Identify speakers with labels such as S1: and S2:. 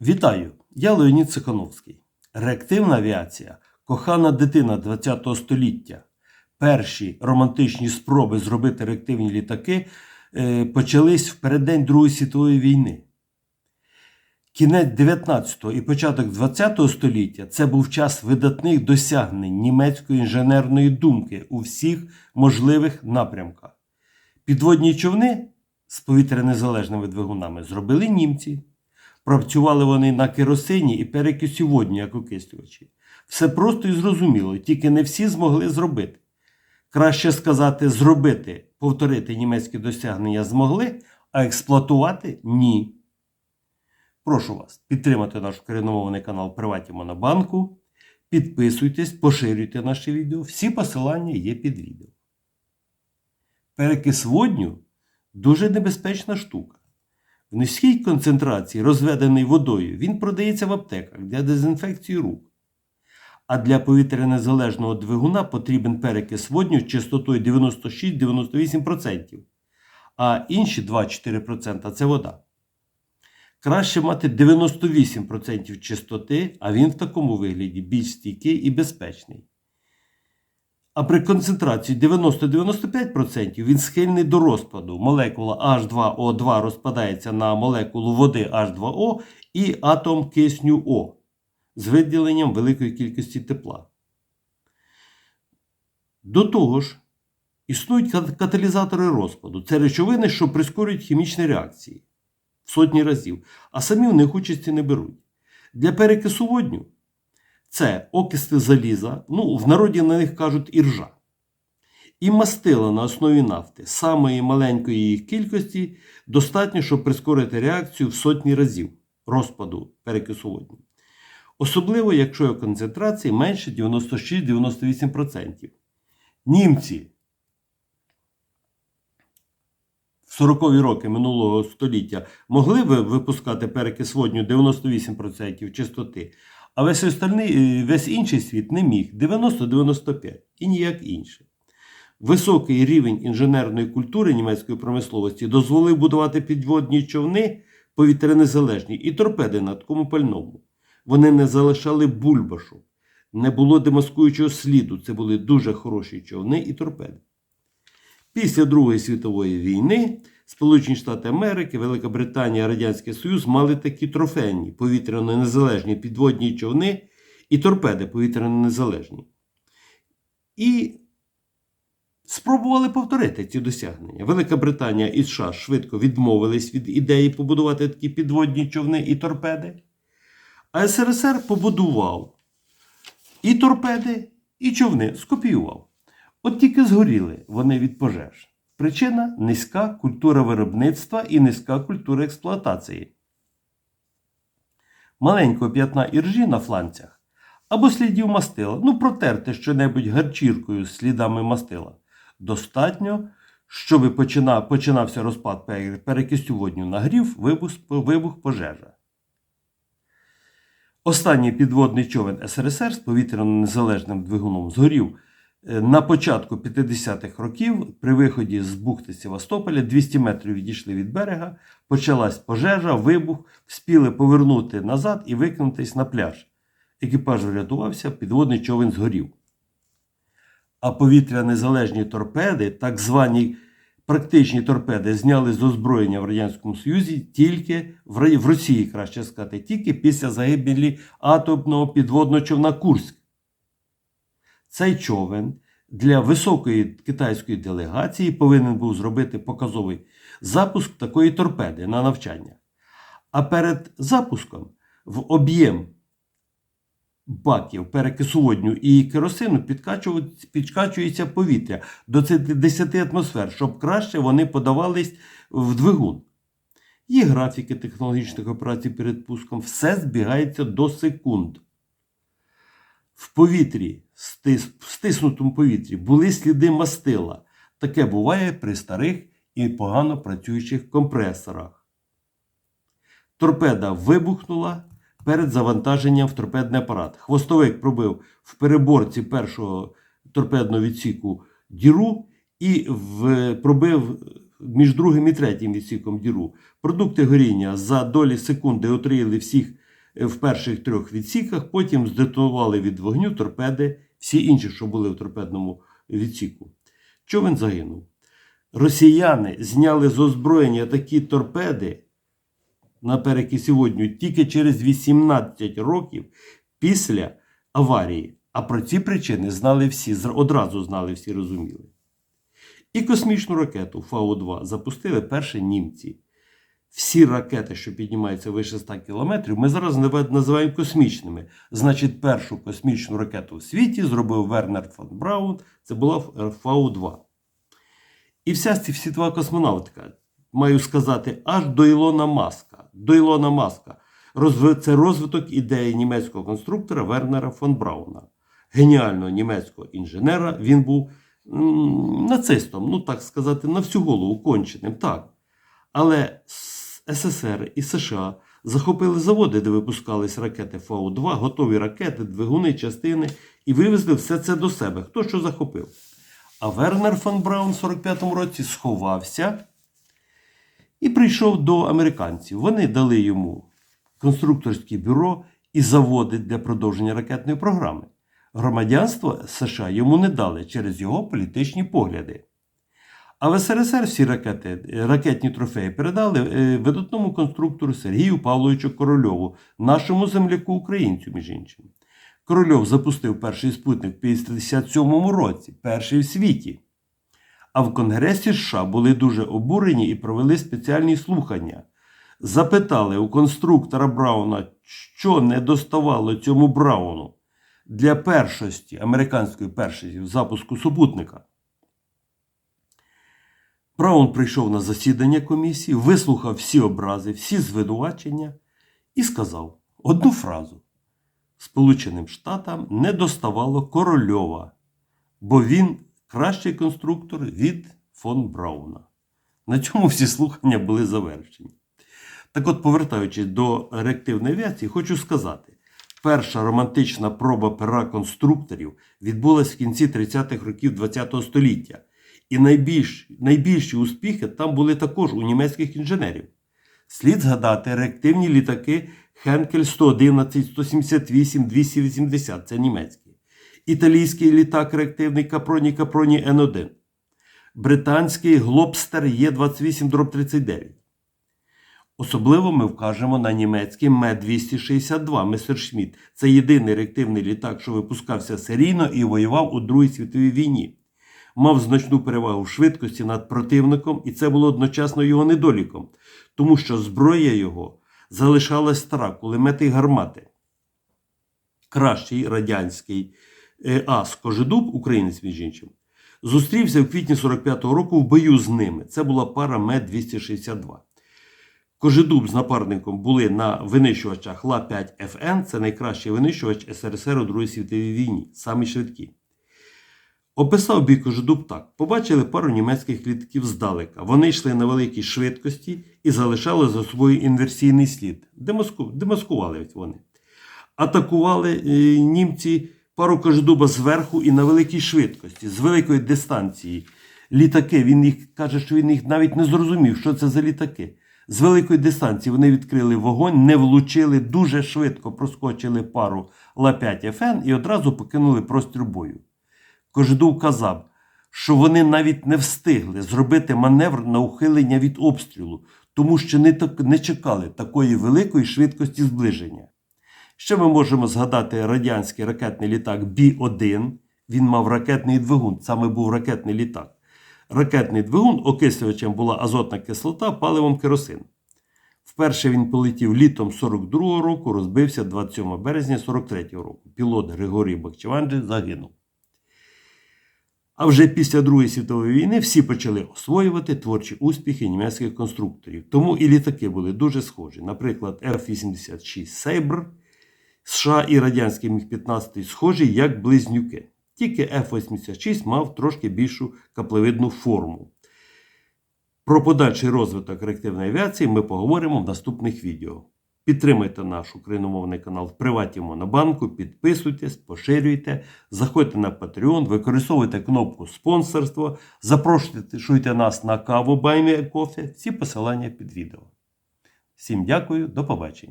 S1: Вітаю! Я Леонід Цихановський. Реактивна авіація кохана дитина ХХ століття. Перші романтичні спроби зробити реактивні літаки е, почались в переддень Другої світової війни. Кінець 19 і початок 20 століття це був час видатних досягнень німецької інженерної думки у всіх можливих напрямках. Підводні човни з повітрянезалежними двигунами зробили німці. Працювали вони на керосині і перекисі водню, як окислювачі. Все просто і зрозуміло, тільки не всі змогли зробити. Краще сказати, зробити, повторити німецькі досягнення змогли, а експлуатувати ні. Прошу вас підтримати наш коріномований канал Приваті Монобанку. Підписуйтесь, поширюйте наші відео. Всі посилання є під відео. Перекис водню дуже небезпечна штука. В низькій концентрації, розведений водою, він продається в аптеках для дезінфекції рук. А для повітрянезалежного двигуна потрібен перекис водню з частотою 96-98%, а інші 2-4% це вода. Краще мати 98% чистоти, а він в такому вигляді більш стійкий і безпечний. А при концентрації 90-95% він схильний до розпаду. Молекула H2O2 розпадається на молекулу води H2O і атом кисню О з виділенням великої кількості тепла. До того ж, існують каталізатори розпаду. Це речовини, що прискорюють хімічні реакції в сотні разів, а самі в них участі не беруть. Для перекису водню це окисли заліза, ну, в народі на них кажуть іржа. І мастила на основі нафти самої маленької їх кількості достатньо, щоб прискорити реакцію в сотні разів розпаду перекису водню. Особливо, якщо його концентрації менше 96-98%. Німці в 40-ві роки минулого століття могли би випускати перекис водню 98% чистоти, а весь, остальний, е, весь інший світ не міг 90-95 і ніяк інше. Високий рівень інженерної культури німецької промисловості дозволив будувати підводні човни повітрянезалежні і торпеди на такому пальному. Вони не залишали бульбашу, не було демаскуючого сліду. Це були дуже хороші човни і торпеди. Після Другої світової війни Сполучені Штати Америки, Велика Британія, Радянський Союз мали такі трофейні повітряно незалежні підводні човни і торпеди повітряно незалежні. І спробували повторити ці досягнення. Велика Британія і США швидко відмовились від ідеї побудувати такі підводні човни і торпеди. А СРСР побудував і торпеди, і човни скопіював. От тільки згоріли вони від пожеж. Причина низька культура виробництва і низька культура експлуатації. Маленького п'ятна іржі на фланцях або слідів мастила, ну протерти щонебудь гарчіркою з слідами мастила. Достатньо, щоб починав, починався розпад пере- перекистю водню нагрів, вибух, вибух пожежа. Останній підводний човен СРСР з повітряно-незалежним двигуном згорів на початку 50-х років при виході з бухти Севастополя 200 метрів відійшли від берега, почалась пожежа, вибух, вспіли повернути назад і викинутись на пляж. Екіпаж врятувався, підводний човен згорів. А повітря-незалежні торпеди, так звані практичні торпеди, зняли з озброєння в Радянському Союзі тільки в Росії, краще сказати, тільки після загибелі атомного підводного човна Курськ. Цей човен для високої китайської делегації повинен був зробити показовий запуск такої торпеди на навчання. А перед запуском в об'єм баків перекису водню і керосину підкачується повітря до 10 атмосфер, щоб краще вони подавались в двигун. Є графіки технологічних операцій перед пуском, все збігається до секунд. В повітрі, стис- в стиснутому повітрі, були сліди мастила. Таке буває при старих і погано працюючих компресорах. Торпеда вибухнула перед завантаженням в торпедний апарат. Хвостовик пробив в переборці першого торпедного відсіку діру і в, пробив між другим і третім відсіком діру. Продукти горіння за долі секунди отруїли всіх в перших трьох відсіках, потім здетонували від вогню торпеди, всі інші, що були в торпедному відсіку. Човен загинув. Росіяни зняли з озброєння такі торпеди на перекисі водню тільки через 18 років після аварії. А про ці причини знали всі, одразу знали всі, розуміли. І космічну ракету Фау-2 запустили перші німці. Всі ракети, що піднімаються вище 100 кілометрів, ми зараз називаємо космічними. Значить, першу космічну ракету в світі зробив Вернер фон Браун. Це була Фау-2. І вся ці- світова космонавтика, маю сказати, аж до Ілона Маска. До Ілона Маска. Це розвиток ідеї німецького конструктора Вернера фон Брауна. Геніального німецького інженера. Він був нацистом, ну так сказати, на всю голову конченим. Так. Але СССР і США захопили заводи, де випускались ракети Фау-2, готові ракети, двигуни, частини, і вивезли все це до себе. Хто що захопив? А Вернер фон Браун в 45-му році сховався і прийшов до американців. Вони дали йому конструкторське бюро і заводи для продовження ракетної програми. Громадянство США йому не дали через його політичні погляди. А в СРСР всі ракети, е, ракетні трофеї передали е, видатному конструктору Сергію Павловичу Корольову, нашому земляку українцю, між іншим. Корольов запустив перший спутник в 57-му році, перший в світі. А в Конгресі США були дуже обурені і провели спеціальні слухання. Запитали у конструктора Брауна, що не доставало цьому Брауну для першості, американської першості в запуску супутника. Браун прийшов на засідання комісії, вислухав всі образи, всі звинувачення і сказав одну фразу: Сполученим Штатам не доставало Корольова, бо він кращий конструктор від фон Брауна. На цьому всі слухання були завершені. Так от, повертаючись до реактивної авіації, хочу сказати: перша романтична проба пера конструкторів відбулась в кінці 30-х років ХХ століття. І найбільш, найбільші успіхи там були також у німецьких інженерів. Слід згадати реактивні літаки Хенкель 111, 178, 280 це німецькі. Італійський літак реактивний Капроні Капроні Н1. Британський Глобстер Є28-39. Особливо ми вкажемо на німецький Ме-262 Месершмітт. Це єдиний реактивний літак, що випускався серійно і воював у Другій світовій війні. Мав значну перевагу в швидкості над противником, і це було одночасно його недоліком, тому що зброя його залишалась стара, кулемети й гармати. Кращий радянський е, ас Кожедуб, українець між іншим, зустрівся в квітні 45-го року в бою з ними. Це була пара Ме-262. Кожедуб з напарником були на винищувачах Ла-5ФН, це найкращий винищувач СРСР у Другій світовій війні, самі швидкі. Описав бій Кожедуб так: побачили пару німецьких літаків здалека. Вони йшли на великій швидкості і залишали за собою інверсійний слід. Демаску... Демаскували вони. Атакували е, німці пару Кожедуба зверху і на великій швидкості, з великої дистанції. Літаки, він їх каже, що він їх навіть не зрозумів, що це за літаки. З великої дистанції вони відкрили вогонь, не влучили, дуже швидко проскочили пару Ла-5ФН і одразу покинули простір бою. Кожедуб казав, що вони навіть не встигли зробити маневр на ухилення від обстрілу, тому що не, так, не чекали такої великої швидкості зближення. Ще ми можемо згадати радянський ракетний літак Бі-1. Він мав ракетний двигун, саме був ракетний літак. Ракетний двигун окислювачем була азотна кислота, паливом керосин. Вперше він полетів літом 42-го року, розбився 27 березня 43-го року. Пілот Григорій Бахчеванджи загинув. А вже після Другої світової війни всі почали освоювати творчі успіхи німецьких конструкторів. Тому і літаки були дуже схожі. Наприклад, F-86 Sabre, США і радянський Міг-15 схожі як близнюки. Тільки F-86 мав трошки більшу каплевидну форму. Про подальший розвиток реактивної авіації ми поговоримо в наступних відео. Підтримайте наш україномовний канал в Приваті Монобанку, підписуйтесь, поширюйте, заходьте на Patreon, використовуйте кнопку спонсорство, запрошуйте нас на каву Баймія Кофе. Всі посилання під відео. Всім дякую, до побачення.